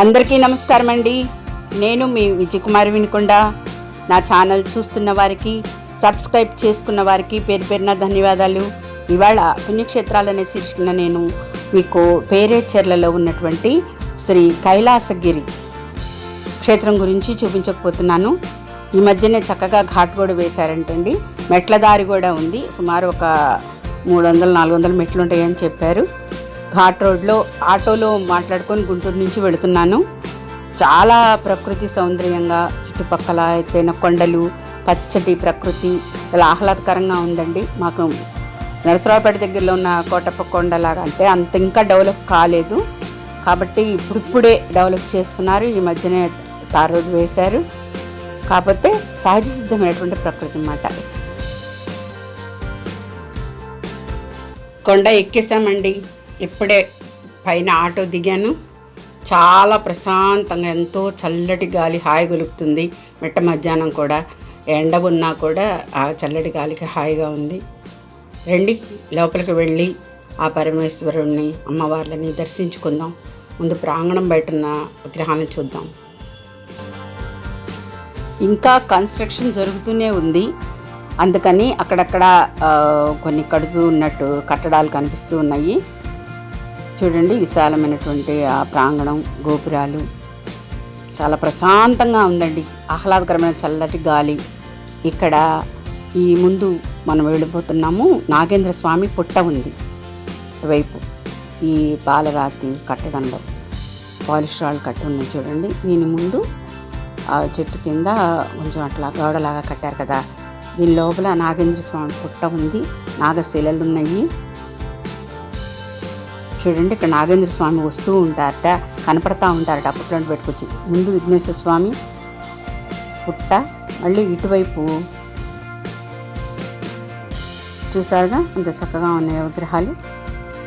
అందరికీ నమస్కారం అండి. నేను మీ విజయకుమారి వినుకొండ. నా ఛానల్ చూస్తున్న వారికి సబ్స్క్రైబ్ చేసుకున్న వారికి పేరు పేరున ధన్యవాదాలు. ఇవాళ పుణ్యక్షేత్రాలనే శీర్షికన నేను మీకు పేరేచర్లలో ఉన్నటువంటి శ్రీ కైలాసగిరి క్షేత్రం గురించి చూపించకపోతున్నాను. ఈ మధ్యనే చక్కగా ఘాట్ కూడా వేశారంటండి. మెట్ల దారి కూడా ఉంది. సుమారు ఒక మూడు వందలు నాలుగు వందల మెట్లు ఉంటాయని చెప్పారు. ఘాట్ రోడ్లో ఆటోలో మాట్లాడుకొని గుంటూరు నుంచి వెళుతున్నాను. చాలా ప్రకృతి సౌందర్యంగా చుట్టుపక్కల ఎత్తైన కొండలు పచ్చటి ప్రకృతి ఇలా ఆహ్లాదకరంగా ఉందండి. మాకు నరసరావుపేట దగ్గరలో ఉన్న కోటప్ప కొండలాగా అంటే అంత ఇంకా డెవలప్ కాలేదు. కాబట్టి ఇప్పుడిప్పుడే డెవలప్ చేస్తున్నారు. ఈ మధ్యనే తార్ రోడ్డు వేశారు. కాకపోతే సహజ సిద్ధమైనటువంటి ప్రకృతి అన్నమాట. కొండ ఎక్కేసామండి. ఇప్పుడే పైన ఆటో దిగాను. చాలా ప్రశాంతంగా ఎంతో చల్లటి గాలి హాయి గొలుపుతుంది మిట్ట మధ్యాహ్నం కూడా. ఎండ ఉన్నా కూడా ఆ చల్లటి గాలికి హాయిగా ఉంది. రండి లోపలికి వెళ్ళి ఆ పరమేశ్వరుణ్ణి అమ్మవార్లని దర్శించుకుందాం. ముందు ప్రాంగణం బయట ఉన్న విగ్రహాన్ని చూద్దాం. ఇంకా కన్స్ట్రక్షన్ జరుగుతూనే ఉంది. అందుకని అక్కడక్కడ కొన్ని కడుతూ ఉన్నట్టు కట్టడాలు కనిపిస్తూ ఉన్నాయి. చూడండి విశాలమైనటువంటి ఆ ప్రాంగణం గోపురాలు. చాలా ప్రశాంతంగా ఉందండి. ఆహ్లాదకరమైన చల్లటి గాలి. ఇక్కడ ఈ ముందు మనం వెళ్ళిపోతున్నాము నాగేంద్ర స్వామి పుట్ట ఉంది. వైపు ఈ పాలరాతి కట్టడంలో పాలిస్ట్రాల్ కట్టి ఉన్నాయి చూడండి. దీని ముందు ఆ చెట్టు కింద కొంచెం అట్లా గోడలాగా కట్టారు కదా. దీని లోపల నాగేంద్ర స్వామి పుట్ట ఉంది. నాగశిలలు ఉన్నాయి చూడండి ఇక్కడ నాగేంద్ర స్వామి వస్తూ ఉంటారట కనపడతా ఉంటారట అప్పట్లో పెట్టుకొచ్చి. ముందు విఘ్నేశ్వర స్వామి పుట్ట మళ్ళీ ఇటువైపు. చూసారుగా? అంత చక్కగా ఉన్నాయి విగ్రహాలు.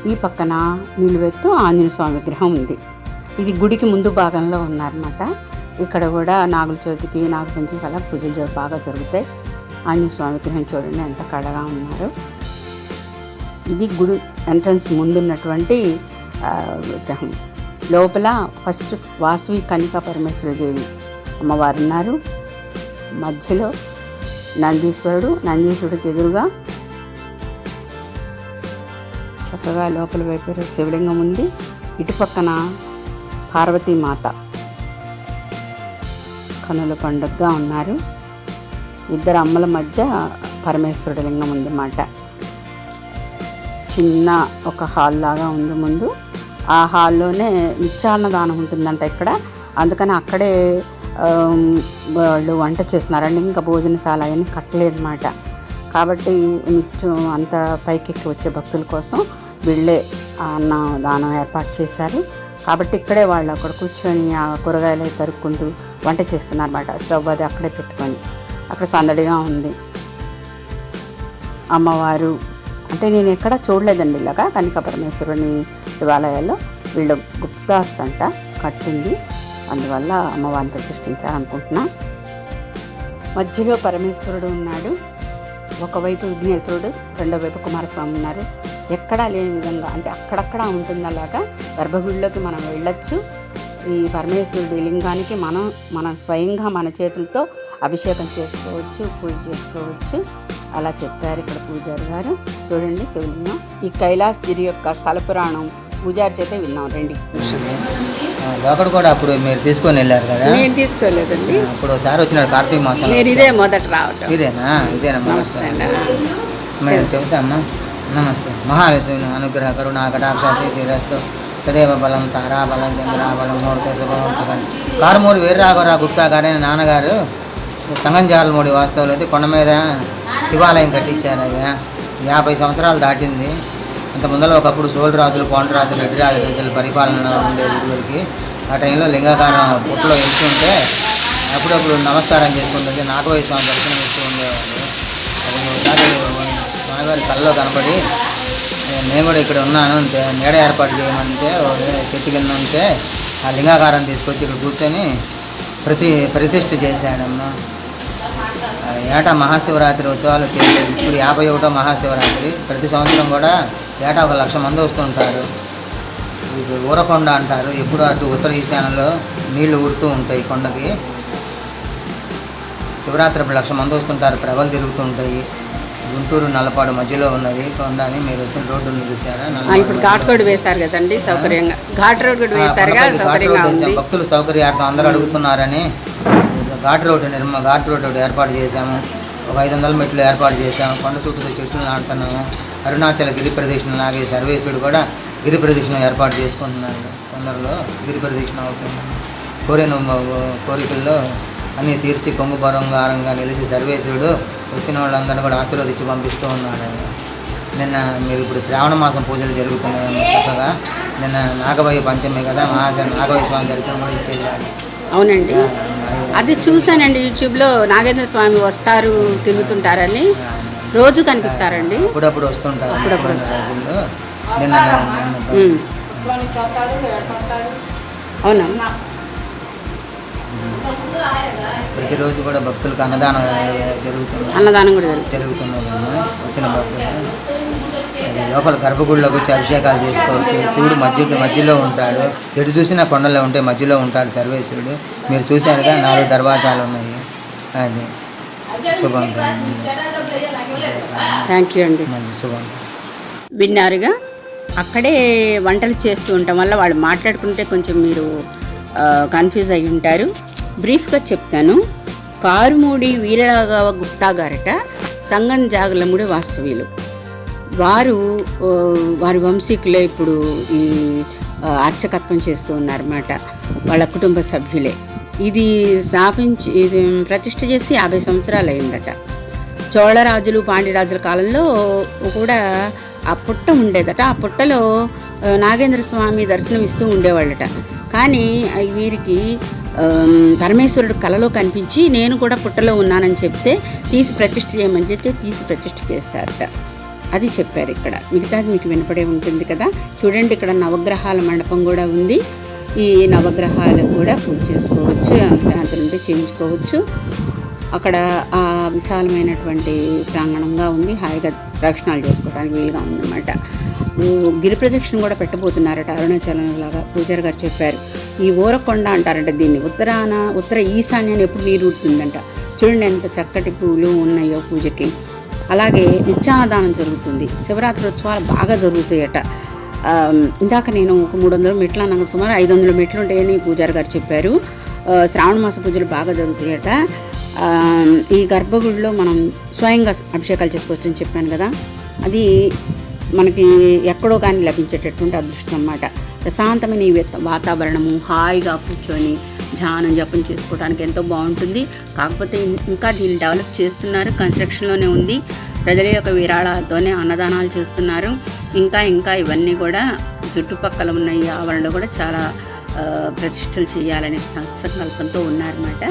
ఈ పక్కన నిలువెత్తు ఆంజనేయ స్వామి విగ్రహం ఉంది. ఇది గుడికి ముందు భాగంలో ఉన్నారన్నమాట. ఇక్కడ కూడా నాగుల చవితికి నాగపంచమికి అలా పూజలు బాగా జరుగుతాయి. ఆంజనేయ స్వామి విగ్రహం చూడండి ఎంత కళగా ఉన్నారు. ఇది గుడి ఎంట్రన్స్ ముందున్నటువంటి విగ్రహం. లోపల ఫస్ట్ వాసవి కనికా పరమేశ్వరదేవి అమ్మవారు ఉన్నారు. మధ్యలో నందీశ్వరుడు నందీశ్వరుడికి ఎదురుగా చక్కగా లోపల వైపు శివలింగం ఉంది. ఇటుపక్కన పార్వతీమాత కనుల పండుగగా ఉన్నారు. ఇద్దరు అమ్మల మధ్య పరమేశ్వరుడి లింగం ఉందన్నమాట. చిన్న ఒక హాల్ లాగా ఉంది ముందు. ఆ హాల్లోనే నిత్యాన్నదానం ఉంటుందంట ఇక్కడ. అందుకని అక్కడే వాళ్ళు వంట చేస్తున్నారండి ఇంకా భోజనశాల అవన్నీ కట్టలేదన్నమాట. కాబట్టి నిత్యం అంత పైకెక్కి వచ్చే భక్తుల కోసం వీళ్ళే అన్న దానం ఏర్పాటు చేశారు. కాబట్టి ఇక్కడే వాళ్ళు అక్కడ కూర్చొని ఆ కూరగాయలు అవి తరుక్కుంటూ వంట చేస్తున్నారన్నమాట. స్టవ్ అది అక్కడే పెట్టుకొని. అక్కడ సందడిగా ఉంది. అమ్మవారు అంటే నేను ఎక్కడ చూడలేదండి ఇలాగా. కనిక పరమేశ్వరుని శివాలయాల్లో వీళ్ళు గుప్తాస్ అంట కట్టింది. అందువల్ల అమ్మవారిని ప్రతిష్ఠించాలనుకుంటున్నా. మధ్యలో పరమేశ్వరుడు ఉన్నాడు. ఒకవైపు విఘ్నేశ్వరుడు రెండో వైపు కుమారస్వామి ఉన్నారు. ఎక్కడా లేని విధంగా అంటే అక్కడక్కడ ఉంటుంది అలాగా గర్భగుడిలోకి మనం వెళ్ళొచ్చు. ఈ పరమేశ్వరుడి లింగానికి మనం మన స్వయంగా మన చేతులతో అభిషేకం చేసుకోవచ్చు పూజ చేసుకోవచ్చు. అలా చెప్పారు ఇక్కడ పూజారి గారు. చూడండి శివలింగం. ఈ కైలాసగిరి యొక్క స్థల పురాణం పూజారి చేతే విన్నాం. రండి. ఆ, లోకడు కూడా అప్పుడు మీరు తీసుకొని వెళ్ళారు కదా? నేను తీసుకోలేదండి. అప్పుడు ఒకసారి వచ్చినాడు కార్తీక మాసం. నేను ఇదే మొదట రావటం. ఇదేనా? ఇదేనమ్మా నమస్తే మేము చెబుతామ్మా నమస్తే. మహాలక్ష్మి అనుగ్రహ కరుణా కటాక్ష తీరస్తు సదేవ బలం తారాబలం చంద్రాబలం మూర్తి శుభవంతుగా కారుమూరి వీర్రాఘవరావు గుప్తా గారైన నాన్నగారు సంగంజాలమూడి వాస్తవులు అయితే కొండ మీద శివాలయం కట్టించారయ్యా యాభై సంవత్సరాలు దాటింది. అంత ముందర ఒకప్పుడు సోలరాజులు కోండరాజులు రెడ్డిరాజు రాజుల పరిపాలన ఉండేది ఇదివరకు. ఆ టైంలో లింగాకారం పుట్టలో వెళ్తుంటే అప్పుడప్పుడు నమస్కారం చేసుకుంటుంది నాగవయ స్వామి దర్శనం ఇస్తూ ఉండేవాళ్ళు అప్పుడు ఒకసారి కళ్ళలో కనపడి నేను కూడా ఇక్కడ ఉన్నాను అంటే నీడ ఏర్పాటు చేయమంటే చెట్టు కింద ఉంటే ఆ లింగాకారం తీసుకొచ్చి ఇక్కడ కూర్చొని ప్రతి ప్రతిష్ఠ చేశాడమ్మా. ఏటా మహాశివరాత్రి ఉత్సవాలు చేయలేదు ఇప్పుడు యాభై ఒకటో మహాశివరాత్రి. ప్రతి సంవత్సరం కూడా ఏటా ఒక లక్ష మంది వస్తుంటారు ఊరకొండ అంటారు. ఎప్పుడు అటు ఉత్తర ఈశాన్యంలో నీళ్ళు ఊడుతూ ఉంటాయి కొండకి. శివరాత్రి లక్ష మంది వస్తుంటారు. ప్రభలు తిరుగుతూ ఉంటాయి. గుంటూరు నల్లపాడు మధ్యలో ఉన్నది. కొండ అని మీరు వచ్చిన రోడ్డు చూసారా ఇప్పుడు ఘాట్ రోడ్ వేశారు కదండి సౌకర్యంగా. ఘాట్ రోడ్ కూడా వేసాం. భక్తులు సౌకర్యార్థం అందరూ అడుగుతున్నారని ఘాట్ రోడ్డు నిర్మ ఘాట్ రోడ్డు ఒకటి ఏర్పాటు చేశాము. ఒక ఐదు వందల మెట్లు ఏర్పాటు చేశాము. కొండ చుట్టూ చెట్లు నాటుతున్నాము. అరుణాచల గిరి ప్రదక్షిణ లాగే సర్వేశ్వరుడు కూడా గిరి ప్రదక్షిణ ఏర్పాటు చేసుకుంటున్నాడు. తొందరలో గిరి ప్రదక్షిణ అవుతుంది. కోరిన కోరికల్లో అన్నీ తీర్చి కొంగు బంగారంగా నిలిచి సర్వేశ్వరుడు వచ్చిన వాళ్ళందరినీ కూడా ఆశీర్వదించి పంపిస్తూ ఆయన. నిన్న మీరు ఇప్పుడు శ్రావణ మాసం పూజలు జరుగుతున్నాయి చక్కగా నిన్న నాగవయ్య పంచమి కదా మహాశ నాగవయ్య స్వామి దర్శనం కూడా ఇచ్చేయాలి అవునండి. అది చూశానండి యూట్యూబ్లో నాగేంద్ర స్వామి వస్తారు తిరుగుతుంటారని. రోజు కనిపిస్తారండి. అప్పుడప్పుడు వస్తుంటారు. అప్పుడప్పుడు నిన్న. అవునా? ప్రతిరోజు కూడా భక్తులకు అన్నదానం జరుగుతుంది. అన్నదానం కూడా జరుగుతుంది. వచ్చిన భక్తులు. అది లోపల గర్భగుడిలోకి వచ్చి అభిషేకాలు చేసుకోవచ్చు. శివుడు మధ్య మధ్యలో ఉంటాడు. ఎటు చూసినా కొండలో ఉంటే మధ్యలో ఉంటాడు సర్వేశ్వరుడు. మీరు చూశారుగా నాలుగు దర్వాజాలు ఉన్నాయి. అది. శుభం. థ్యాంక్ యూ అండి. మంచి శుభం. విన్నారుగా? అక్కడే వంటలు చేస్తూ ఉండటం వల్ల వాళ్ళు మాట్లాడుకుంటే కొంచెం మీరు కన్ఫ్యూజ్ అయి ఉంటారు. బ్రీఫ్గా చెప్తాను. కారుమూడి వీరరాఘవ గుప్తా గారట సంగం జాగలముడి వాస్తవ్యులు. వారు వారి వంశీకులే ఇప్పుడు ఈ అర్చకత్వం చేస్తూ ఉన్నారన్నమాట. వాళ్ళ కుటుంబ సభ్యులే. ఇది స్థాపించి ఇది ప్రతిష్ట చేసి యాభై సంవత్సరాలు అయిందట. చోళరాజులు పాండ్యరాజుల కాలంలో కూడా ఆ పుట్ట ఉండేదట. ఆ పుట్టలో నాగేంద్ర స్వామి దర్శనం ఇస్తూ ఉండేవాళ్ళట. కానీ వీరికి పరమేశ్వరుడు కలలో కనిపించి నేను కూడా పుట్టలో ఉన్నానని చెప్తే తీసి ప్రతిష్ఠ చేయమని చెప్తే తీసి ప్రతిష్ఠ చేశారట. అది చెప్పారు ఇక్కడ. మిగతాది మీకు వినపడే ఉంటుంది కదా. చూడండి ఇక్కడ నవగ్రహాల మండపం కూడా ఉంది. ఈ నవగ్రహాలు కూడా పూజ చేసుకోవచ్చు శాంతులు చేయించుకోవచ్చు. అక్కడ ఆ విశాలమైనటువంటి ప్రాంగణంగా ఉంది. హాయిగా ప్రదక్షిణాలు చేసుకోవడానికి వీలుగా ఉందన్నమాట. గిరి ప్రదక్షిణ కూడా పెట్టబోతున్నారట అరుణాచలం లాగా పూజారి గారు చెప్పారు. ఈ ఊరకొండ అంటారంట దీన్ని. ఉత్తరాన ఉత్తర ఈశాన్యాన్ని ఎప్పుడు నీరు ఊరుతుందంట. చూడండి ఎంత చక్కటి పూలు ఉన్నాయో పూజకి. అలాగే నిత్యాన్నదానం జరుగుతుంది. శివరాత్రి ఉత్సవాలు బాగా జరుగుతాయట. ఇందాక నేను ఒక మూడు వందల మెట్లు అన్నాక సుమారు ఐదు వందల మెట్లు ఉంటాయని పూజారి గారు చెప్పారు. శ్రావణ మాస పూజలు బాగా జరుగుతాయట. ఈ గర్భగుడిలో మనం స్వయంగా అభిషేకాలు చేసుకోవచ్చు అని చెప్పాను కదా. అది మనకి ఎక్కడో కానీ లభించేటటువంటి అదృష్టం అన్నమాట. ప్రశాంతమైన ఈ వాతావరణము హాయిగా కూర్చొని ధ్యానం జపం చేసుకోవడానికి ఎంతో బాగుంటుంది. కాకపోతే ఇంకా దీన్ని డెవలప్ చేస్తున్నారు కన్స్ట్రక్షన్లోనే ఉంది. ప్రజల యొక్క విరాళాలతోనే అన్నదానాలు చేస్తున్నారు. ఇంకా ఇంకా ఇవన్నీ కూడా చుట్టుపక్కల ఉన్న ఈ ఆవరణలో కూడా చాలా ప్రతిష్టలు చేయాలనే సత్సంకల్పంతో ఉన్నారన్నమాట.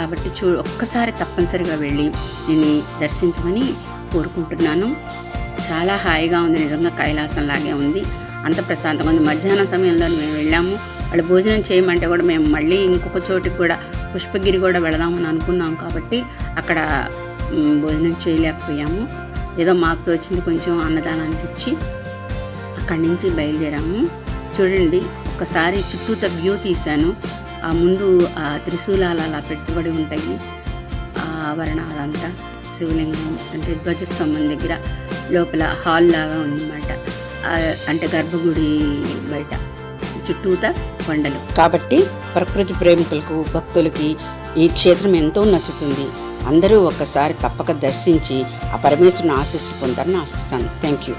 కాబట్టి చూ ఒక్కసారి తప్పనిసరిగా వెళ్ళి నేను దర్శించమని కోరుకుంటున్నాను. చాలా హాయిగా ఉంది నిజంగా కైలాసం లాగే ఉంది. అంత ప్రశాంతంగా ఉంది. మధ్యాహ్నం సమయంలో మేము వెళ్ళాము. వాళ్ళు భోజనం చేయమంటే కూడా మేము మళ్ళీ ఇంకొక చోటికి కూడా పుష్పగిరి కూడా వెళదామని అనుకున్నాం కాబట్టి అక్కడ భోజనం చేయలేకపోయాము. ఏదో మాకు తోచింది కొంచెం అన్నదానానికి ఇచ్చి అక్కడి నుంచి బయలుదేరాము. చూడండి ఒకసారి చుట్టూత వ్యూ తీశాను. ఆ ముందు ఆ త్రిశూలాలు అలా పెట్టుబడి ఉంటాయి. ఆ ఆవరణాలంతా శివలింగం అంటే ధ్వజస్తంభం దగ్గర లోపల హాల్ లాగా ఉందన్నమాట. అంటే గర్భగుడి బయట చుట్టూత కొండలు. కాబట్టి ప్రకృతి ప్రేమికులకు భక్తులకి ఈ క్షేత్రం ఎంతో నచ్చుతుంది. అందరూ ఒక్కసారి తప్పక దర్శించి ఆ పరమేశ్వరుని ఆశీస్సులు పొందారని ఆశిస్తాను. Thank you